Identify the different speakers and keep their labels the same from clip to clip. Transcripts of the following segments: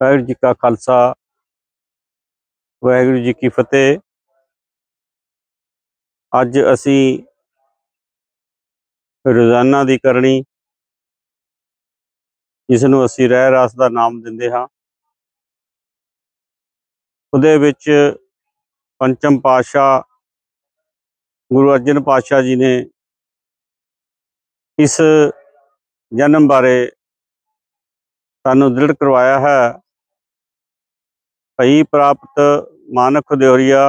Speaker 1: ਵਾਹਿਗੁਰੂ ਜੀ ਕਾ ਖਾਲਸਾ, ਵਾਹਿਗੁਰੂ ਜੀ ਕੀ ਫਤਿਹ। ਅੱਜ ਅਸੀਂ ਰੋਜ਼ਾਨਾ ਦੀ ਕਰਨੀ ਜਿਸ ਨੂੰ ਅਸੀਂ ਰਹਿ ਰਾਸ ਦਾ ਨਾਮ ਦਿੰਦੇ ਹਾਂ। ਉਹਦੇ ਵਿੱਚ ਪੰਚਮ ਪਾਤਸ਼ਾਹ ਗੁਰੂ ਅਰਜਨ ਪਾਤਸ਼ਾਹ ਜੀ ਨੇ ਇਸ ਜਨਮ ਬਾਰੇ ਸਾਨੂੰ ਦ੍ਰਿੜ ਕਰਵਾਇਆ ਹੈ। ਭਈ ਪ੍ਰਾਪਤ ਮਾਨਕ ਦਿਓਰੀਆ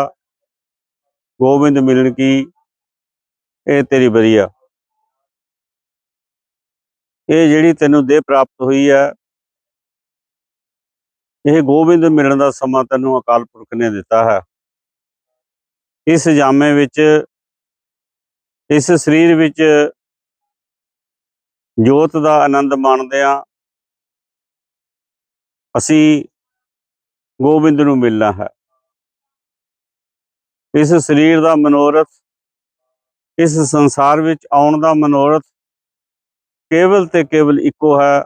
Speaker 1: ਗੋਬਿੰਦ ਮਿਲਣ ਕੀ, ਇਹ ਤੇਰੀ ਬਰੀਆ। ਇਹ ਜਿਹੜੀ ਤੈਨੂੰ ਦੇਹ ਪ੍ਰਾਪਤ ਹੋਈ ਹੈ, ਇਹ ਗੋਬਿੰਦ ਮਿਲਣ ਦਾ ਸਮਾਂ ਤੈਨੂੰ ਅਕਾਲ ਪੁਰਖ ਨੇ ਦਿੱਤਾ ਹੈ। ਇਸ ਜਾਮੇ ਵਿੱਚ, ਇਸ ਸਰੀਰ ਵਿੱਚ ਜੋਤ ਦਾ ਆਨੰਦ ਮਾਣਦੇ ਆ ਅਸੀਂ ਗੋਬਿੰਦ ਨੂੰ ਮਿਲਣਾ ਹੈ। ਇਸ ਸਰੀਰ ਦਾ ਮਨੋਰਥ, ਇਸ ਸੰਸਾਰ ਵਿੱਚ ਆਉਣ ਦਾ ਮਨੋਰਥ ਕੇਵਲ ਤੇ ਕੇਵਲ ਇੱਕੋ ਹੈ।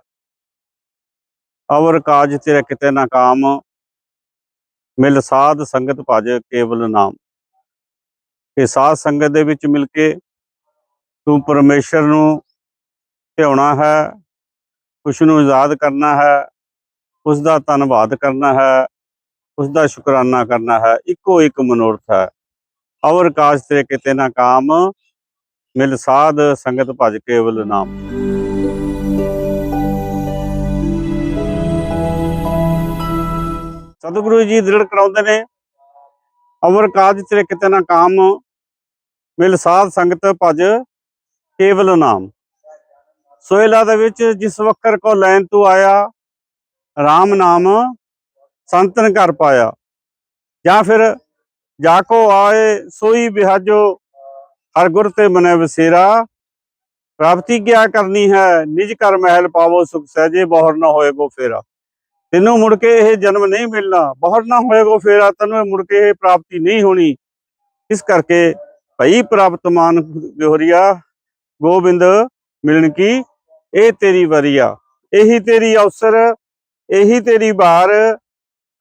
Speaker 1: ਅਵਰ ਕਾਜ ਤੇਰਾ ਕਿਤੇ ਨਾ ਕਾਮ, ਮਿਲ ਸਾਧ ਸੰਗਤ ਭਜ ਕੇਵਲ ਨਾਮ। ਇਹ ਸਾਧ ਸੰਗਤ ਦੇ ਵਿੱਚ ਮਿਲ ਕੇ ਤੂੰ ਪਰਮੇਸ਼ਰ ਨੂੰ ਧਿਆਉਣਾ ਹੈ, ਉਸ ਨੂੰ ਆਜ਼ਾਦ ਕਰਨਾ ਹੈ, ਉਸ ਦਾ ਧੰਨਵਾਦ ਕਰਨਾ ਹੈ। ਉਸ ਦਾ ਸ਼ੁਕਰਾਨਾ ਕਰਨਾ ਹੈ, ਇੱਕੋ ਇੱਕ ਮਨੋਰਥ ਹੈ। ਅਵਰ ਕਾਜ ਤੇ ਕਿਤੇ ਨਾ ਕਾਮ, ਮਿਲ ਸਾਧ ਸੰਗਤ ਭਜ ਕੇਵਲ ਨਾਮ। ਸਤਿਗੁਰੂ ਜੀ ਦ੍ਰਿੜ ਕਰਾਉਂਦੇ ਨੇ ਅਵਰ ਕਾਜ ਤੇ ਕਿਤੇ ਨਾ ਕਾਮ, ਮਿਲ ਸਾਧ ਸੰਗਤ ਭਜ ਕੇਵਲ ਨਾਮ। ਸੋਇਲਾ ਦੇ ਵਿੱਚ ਜਿਸ ਵਕਰ ਕੋ ਲੈਣ ਤੂੰ ਆਇਆ RAM ਨਾਮ ਸੰਤਨ ਕਰ ਪਾਇਆ। ਜਾਂ ਫਿਰ ਜਾ ਕੋ ਆਏ, ਸੋਈ ਬਿਹਾਜੋ ਹਰ ਗੁਰ ਤੇ ਮਨੇ ਵਸੇਰਾ। ਪ੍ਰਾਪਤੀ ਕਿਆ ਕਰਨੀ ਹੈ, ਨਿਜ ਘਰ ਮਹਿਲ ਪਾਵੋ, ਸੁਖ ਸਹਜੇ ਬਹੁਰ ਨਾ ਹੋਏਗੋ ਫੇਰਾ। ਤੈਨੂੰ ਮੁੜ ਕੇ ਇਹ ਜਨਮ ਨਹੀਂ ਮਿਲਣਾ, ਬਹੁਰ ਨਾ ਹੋਏ ਹੋਏਗੋ ਫੇਰਾ, ਤੈਨੂੰ ਮੁੜ ਕੇ ਇਹ ਪ੍ਰਾਪਤੀ ਨਹੀਂ ਹੋਣੀ। ਇਸ ਕਰਕੇ ਭਈ ਪ੍ਰਾਪਤਮਾਨ ਗੋਬਿੰਦ ਮਿਲਣ ਕੀ, ਇਹ ਤੇਰੀ ਵਰੀਆ ਇਹੀ ਤੇਰੀ ਅਵਸਰ, ਇਹੀ ਤੇਰੀ ਬਾਰ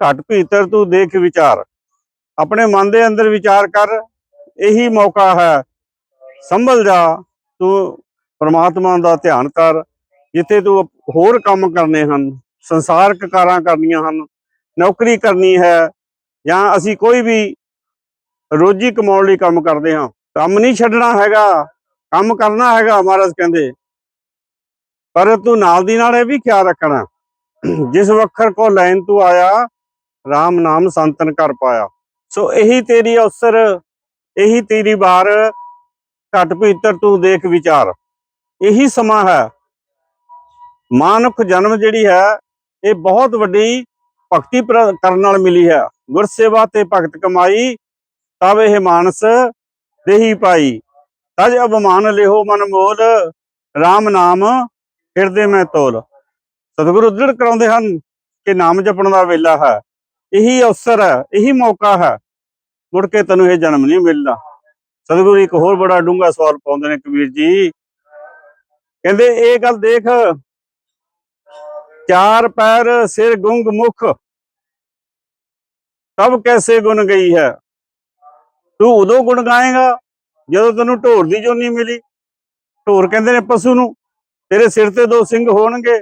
Speaker 1: ਘਟ ਭੀਤਰ ਤੂੰ ਦੇਖ ਵਿਚਾਰ। ਆਪਣੇ ਮਨ ਦੇ ਅੰਦਰ ਵਿਚਾਰ ਕਰ, ਇਹੀ ਮੌਕਾ ਹੈ। ਸੰਭਲ ਜਾ, ਤੂੰ ਪਰਮਾਤਮਾ ਦਾ ਧਿਆਨ ਕਰ, ਜਿੱਥੇ ਤੂੰ ਹੋਰ ਕੰਮ ਕਰਨੇ ਹਨ ਸੰਸਾਰਕ ਕਾਰਾਂ ਕਰਨੀਆਂ ਹਨ, ਨੌਕਰੀ ਕਰਨੀ ਹੈ, ਜਾਂ ਅਸੀਂ ਕੋਈ ਵੀ ਰੋਜੀ ਕਮਾਉਣ ਲਈ ਕੰਮ ਕਰਦੇ ਹਾਂ। ਕੰਮ ਨਹੀਂ ਛੱਡਣਾ ਹੈਗਾ, ਕੰਮ ਕਰਨਾ ਹੈਗਾ, ਮਹਾਰਾਜ ਕਹਿੰਦੇ। ਪਰ ਤੂੰ ਨਾਲ ਦੀ ਨਾਲ ਇਹ ਵੀ ਖਿਆਲ ਰੱਖਣਾ। ਜਿਸ ਵਖਰ ਕੋ ਲੈਣ ਤੂੰ ਆਇਆ RAM ਨਾਮ ਸੰਤਨ ਕਰ ਪਾਇਆ। ਸੋ ਇਹੀ ਤੇਰੀ ਅਵਸਰ, ਇਹੀ ਤੇਰੀ ਵਾਰ, ਘਟ ਭੀਤਰ ਤੂੰ ਦੇਖ ਵਿਚਾਰ। ਇਹੀ ਸਮਾਂ ਹੈ। ਮਾਨੁਖ ਜਨਮ ਜਿਹੜੀ ਹੈ, ਇਹ ਬਹੁਤ ਵੱਡੀ ਭਗਤੀ ਪ੍ਰ- ਕਰਨ ਨਾਲ ਮਿਲੀ ਹੈ। ਗੁਰਸੇਵਾ ਤੇ ਭਗਤ ਕਮਾਈ ਤਬ ਇਹ ਮਾਨਸ ਦੇਹੀ ਪਾਈ। ਤਜ ਅਭਮਾਨ ਲਿਹੋ ਮਨ ਮੋਲ RAM ਨਾਮ ਹਿਰਦੇ ਮੈਂ ਤੋਲ। ਸਤਿਗੁਰੂ ਦ੍ਰਿੜ ਕਰਾਉਂਦੇ ਹਨ ਕਿ ਨਾਮ ਜਪਣ ਦਾ ਵੇਲਾ ਹੈ। ਇਹੀ ਅਵਸਰ ਹੈ, ਇਹੀ ਮੌਕਾ ਹੈ। ਮੁੜ ਕੇ ਤੈਨੂੰ ਇਹ ਜਨਮ ਨਹੀਂ ਮਿਲਦਾ। ਸਤਿਗੁਰੂ ਇੱਕ ਹੋਰ ਬੜਾ ਡੂੰਘਾ ਸਵਾਲ ਪਾਉਂਦੇ ਨੇ ਕਬੀਰ ਜੀ। ਕਹਿੰਦੇ, ਇਹ ਗੱਲ ਦੇਖ, ਚਾਰ ਪੈਰ ਸਿਰ ਗੁੰਗ ਮੁਖ ਤਬ ਕੈਸੇ ਗੁਣ ਗਈ ਹੈ। ਤੂੰ ਉਦੋਂ ਗੁਣ ਗਾਏਗਾ ਜਦੋਂ ਤੈਨੂੰ ਢੋਰ ਦੀ ਜੋਨੀ ਮਿਲੀ। ਢੋਰ ਕਹਿੰਦੇ ਨੇ ਪਸ਼ੂ ਨੂੰ, ਤੇਰੇ ਸਿਰ ਤੇ ਦੋ ਸਿੰਘ ਹੋਣਗੇ,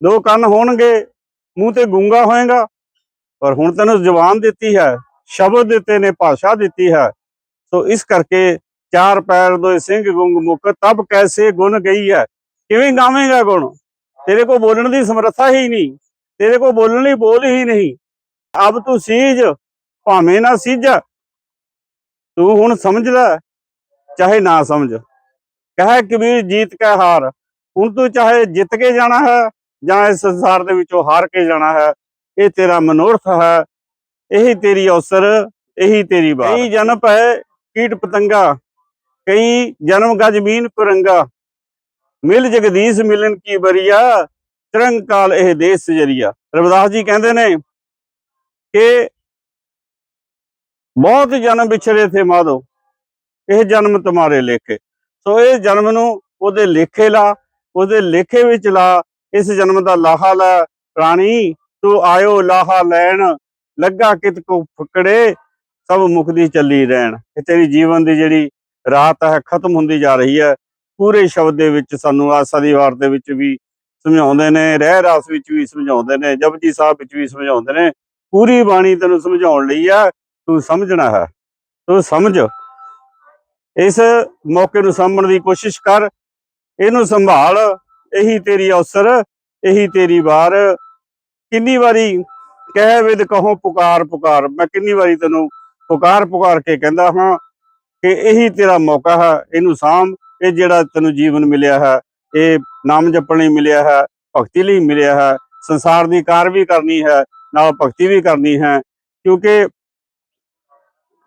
Speaker 1: ਦੋ ਕੰਨ ਹੋਣਗੇ, ਮੂੰਹ ਤੇ ਗੂੰਗਾ ਹੋਏਗਾ। ਪਰ ਹੁਣ ਤੈਨੂੰ ਜ਼ੁਬਾਨ ਦਿੱਤੀ ਹੈ, ਸ਼ਬਦ ਦਿੱਤੇ ਨੇ, ਭਾਸ਼ਾ ਦਿੱਤੀ ਹੈ। ਸੋ ਇਸ ਕਰਕੇ ਚਾਰ ਪੈਰ ਦੋਏ ਸਿੰਘ ਗੁੰਗ ਮੁਖ ਤਬ ਕੈਸੇ ਗੁਣ ਗਈ ਹੈ? ਕਿਵੇਂ ਗਾਵੇਂਗਾ ਗੁਣ? ਤੇਰੇ ਕੋ ਬੋਲਣ ਦੀ ਸਮਰੱਥਾ ਹੀ ਨਹੀਂ, ਤੇਰੇ ਕੋ ਬੋਲਣ ਲਈ ਬੋਲ ਹੀ ਨਹੀਂ। ਅਬ ਤੂੰ ਸੀਜ, ਭਾਵੇਂ ਨਾ ਸੀਜ। ਤੂੰ ਹੁਣ ਸਮਝ ਲੈ, ਚਾਹੇ ਨਾ ਸਮਝ। ਕਹੇ ਕਬੀਰ ਜੀਤ ਕੈ ਹਾਰ। ਹੁਣ ਤੂੰ ਚਾਹੇ ਜਿੱਤ ਕੇ ਜਾਣਾ ਹੈ ਜਾਂ ਇਸ ਸੰਸਾਰ ਦੇ ਵਿੱਚੋਂ ਹਾਰ ਕੇ ਜਾਣਾ ਹੈ ਇਹ ਤੇਰਾ ਮਨੋਰਥ ਹੈ, ਇਹੀ ਤੇਰੀ ਅਵਸਰ ਇਹੀ ਤੇਰੀ ਬਾਤ ਕਈ ਜਨਮ ਹੈ ਕੀਟ ਪਤੰਗਾ, ਕਈ ਜਨਮ ਗਜ ਮੀਨ ਕੁਰੰਗਾ ਮਿਲ ਜਗਦੀਸ਼ ਮਿਲਨ ਕੀ ਬਰੀਆ ਤਿਰੰਗ ਕਾਲ ਇਹ ਦੇਸ ਜਰੀਆ। ਰਵਿਦਾਸ ਜੀ ਕਹਿੰਦੇ ਨੇ ਕਿ ਬਹੁਤ ਜਨਮ ਵਿਛੜੇ ਥੇ ਮਾਧੋ, ਇਹ ਜਨਮ ਤੁਹਾਰੇ ਲੇਖੇ। ਸੋ ਇਹ ਜਨਮ ਨੂੰ ਉਹਦੇ ਲੇਖੇ ਲਾ, ਉਹਦੇ ਲੇਖੇ ਵਿੱਚ ਲਾ, ਇਸ ਜਨਮ ਦਾ ਲਾਹਾ ਲੈ, ਰਾਣੀ ਤੂੰ ਆਇਓ ਲਾਹਾ ਲੈਣ, ਲੱਗਾ ਕਿਤ ਕੋ ਫਕੜੇ, ਸਭ ਮੁਕਦੀ ਚੱਲੀ ਰਹਿਣ। ਇਹ ਤੇਰੀ ਜੀਵਨ ਦੀ ਜਿਹੜੀ ਰਾਤ ਹੈ, ਖਤਮ ਹੁੰਦੀ ਜਾ ਰਹੀ ਹੈ। ਪੂਰੇ ਸ਼ਬਦ ਦੇ ਵਿੱਚ ਸਾਨੂੰ ਆਸਾ ਦੀ ਵਾਰ ਦੇ ਵਿੱਚ ਵੀ ਸਮਝਾਉਂਦੇ ਨੇ, ਰਹਿ ਰਾਸ ਵਿੱਚ ਵੀ ਸਮਝਾਉਂਦੇ ਨੇ, ਜਪਜੀ ਸਾਹਿਬ ਵਿੱਚ ਵੀ ਸਮਝਾਉਂਦੇ ਨੇ। ਪੂਰੀ ਬਾਣੀ ਤੈਨੂੰ ਸਮਝਾਉਣ ਲਈ ਆ, ਤੂੰ ਸਮਝਣਾ ਹੈ। ਤੂੰ ਸਮਝ। ਇਸ ਮੌਕੇ ਨੂੰ ਸਾਂਭਣ ਦੀ ਕੋਸ਼ਿਸ਼ ਕਰ। ਇਹਨੂੰ ਸੰਭਾਲ। ਇਹੀ ਤੇਰੀ ਅਵਸਰ, ਇਹੀ ਤੇਰੀ ਵਾਰ। ਕਿੰਨੀ ਵਾਰੀ ਕਹਿ ਵਿਦ ਕਹੋ ਪੁਕਾਰ ਪੁਕਾਰ। ਮੈਂ ਕਿੰਨੀ ਵਾਰੀ ਤੈਨੂੰ ਪੁਕਾਰ ਪੁਕਾਰ ਕੇ ਕਹਿੰਦਾ ਹਾਂ ਕਿ ਇਹੀ ਤੇਰਾ ਮੌਕਾ ਹੈ, ਇਹਨੂੰ ਸਾਂਭ, ਇਹ ਜਿਹੜਾ ਤੈਨੂੰ ਜੀਵਨ ਮਿਲਿਆ ਹੈ, ਇਹ ਨਾਮ ਜਪਣ ਲਈ ਮਿਲਿਆ ਹੈ, ਭਗਤੀ ਲਈ ਮਿਲਿਆ ਹੈ, ਸੰਸਾਰ ਦੀ ਕਾਰ ਵੀ ਕਰਨੀ ਹੈ, ਨਾਲ ਭਗਤੀ ਵੀ ਕਰਨੀ ਹੈ, ਕਿਉਂਕਿ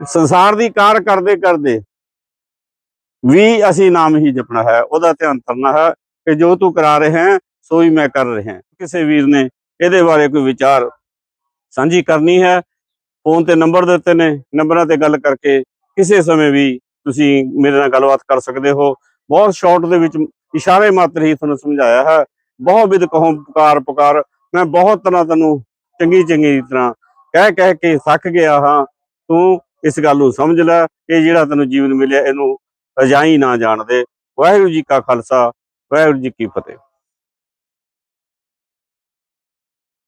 Speaker 1: ਸੰਸਾਰ ਦੀ ਕਾਰ ਕਰਦੇ ਕਰਦੇ ਵੀ ਅਸੀਂ ਨਾਮ ਹੀ ਜਪਣਾ ਹੈ, ਉਹਦਾ ਧਿਆਨ ਕਰਨਾ ਹੈ ਕਿ ਜੋ ਤੂੰ ਕਰਾ ਰਹੇ ਹੈ, ਸੋ ਹੀ ਮੈਂ ਕਰ ਰਿਹਾ ਕਿਸੇ ਵੀਰ ਨੇ ਇਹਦੇ ਬਾਰੇ ਕੋਈ ਵਿਚਾਰ ਸਾਂਝੀ ਕਰਨੀ ਹੈ। ਫੋਨ ਤੇ ਨੰਬਰ ਦਿੱਤੇ ਨੇ। ਨੰਬਰਾਂ ਤੇ ਗੱਲ ਕਰਕੇ ਕਿਸੇ ਸਮੇਂ ਵੀ ਤੁਸੀਂ ਮੇਰੇ ਨਾਲ ਗੱਲਬਾਤ ਕਰ ਸਕਦੇ ਹੋ। ਬਹੁਤ ਸ਼ਾਰਟ ਦੇ ਵਿੱਚ ਇਸ਼ਾਰੇ ਮਾਤਰ ਹੀ ਤੁਹਾਨੂੰ ਸਮਝਾਇਆ ਹੈ। ਬਹੁਤ ਵਿਦ ਕਹੋ, ਪੁਕਾਰ ਪੁਕਾਰ। ਮੈਂ ਬਹੁਤ ਤਰ੍ਹਾਂ ਤੈਨੂੰ ਚੰਗੀ ਚੰਗੀ ਤਰ੍ਹਾਂ ਕਹਿ ਕਹਿ ਕੇ ਥੱਕ ਗਿਆ ਹਾਂ। ਤੂੰ ਇਸ ਗੱਲ ਨੂੰ ਸਮਝ ਲੈ ਕਿ ਜਿਹੜਾ ਤੈਨੂੰ ਜੀਵਨ ਮਿਲਿਆ, ਇਹਨੂੰ ਅਜਾਈ ਨਾ ਜਾਣਦੇ ਵਾਹਿਗੁਰੂ ਜੀ ਕਾ ਖਾਲਸਾ, ਵਾਹਿਗੁਰੂ ਜੀ ਕੀ ਫਤਿਹ।